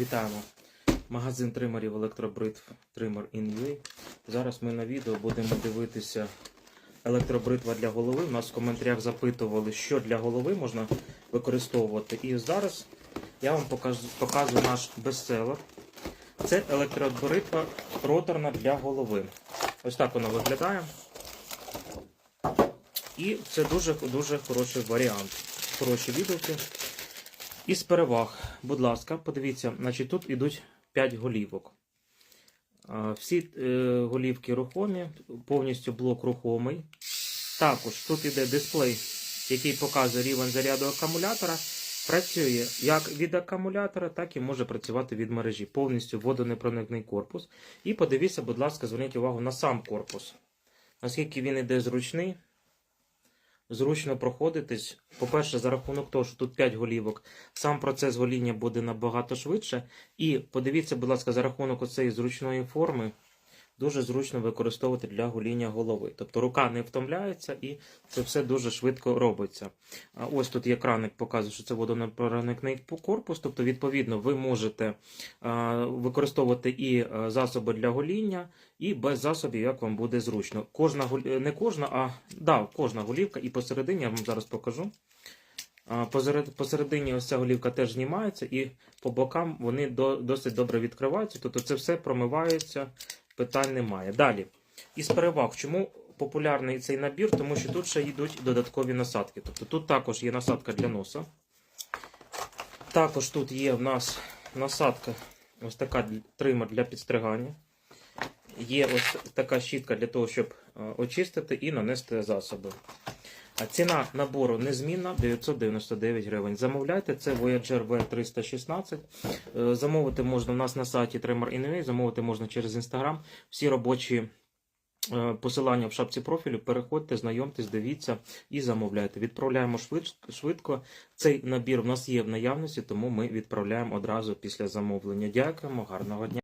Вітаємо. Магазин тримерів електробритв Trimmer in.ua. Зараз ми на відео будемо дивитися електробритва для голови. У нас в коментарях запитували, що для голови можна використовувати. І зараз я вам покажу, показую наш бестселер. Це електробритва роторна для голови. Ось так вона виглядає. І це дуже дуже хороший варіант. Хороші відгуки. Із переваг, будь ласка, подивіться, значить тут ідуть 5 голівок. Всі е, голівки рухомі, повністю блок рухомий. Також тут іде дисплей, який показує рівень заряду акумулятора. Працює як від акумулятора, так і може працювати від мережі. Повністю водонепроникний корпус. І подивіться, будь ласка, зверніть увагу на сам корпус. Наскільки він іде зручний, зручно проходитись. По-перше, за рахунок того, що тут 5 голівок, сам процес гоління буде набагато швидше. І подивіться, будь ласка, за рахунок оцеї зручної форми, дуже зручно використовувати для гоління голови. Тобто рука не втомляється і це все дуже швидко робиться. Ось тут є краник, показує, що це водонепроникний корпус. Тобто, відповідно, ви можете використовувати і засоби для гоління, і без засобів, як вам буде зручно. Кожна не кожна, а да, кожна голівка, і посередині я вам зараз покажу. Посередині ось ця голівка теж знімається, і по бокам вони досить добре відкриваються. Тобто це все промивається, питань немає. Далі. Із переваг, чому популярний цей набір? Тому що тут ще йдуть додаткові насадки. Тобто тут також є насадка для носа. Також тут є в нас насадка, ось така тример для підстригання. Є ось така щітка для того, щоб е, очистити і нанести засоби. Ціна набору незмінна 999 гривень. Замовляйте, це Voyager V316. Е, Замовити можна у нас на сайті Tremor.in.ua, замовити можна через Instagram. Всі робочі е, посилання в шапці профілю. Переходьте, знайомтесь, дивіться і замовляйте. Відправляємо швидко. Цей набір в нас є в наявності, тому ми відправляємо одразу після замовлення. Дякуємо, гарного дня.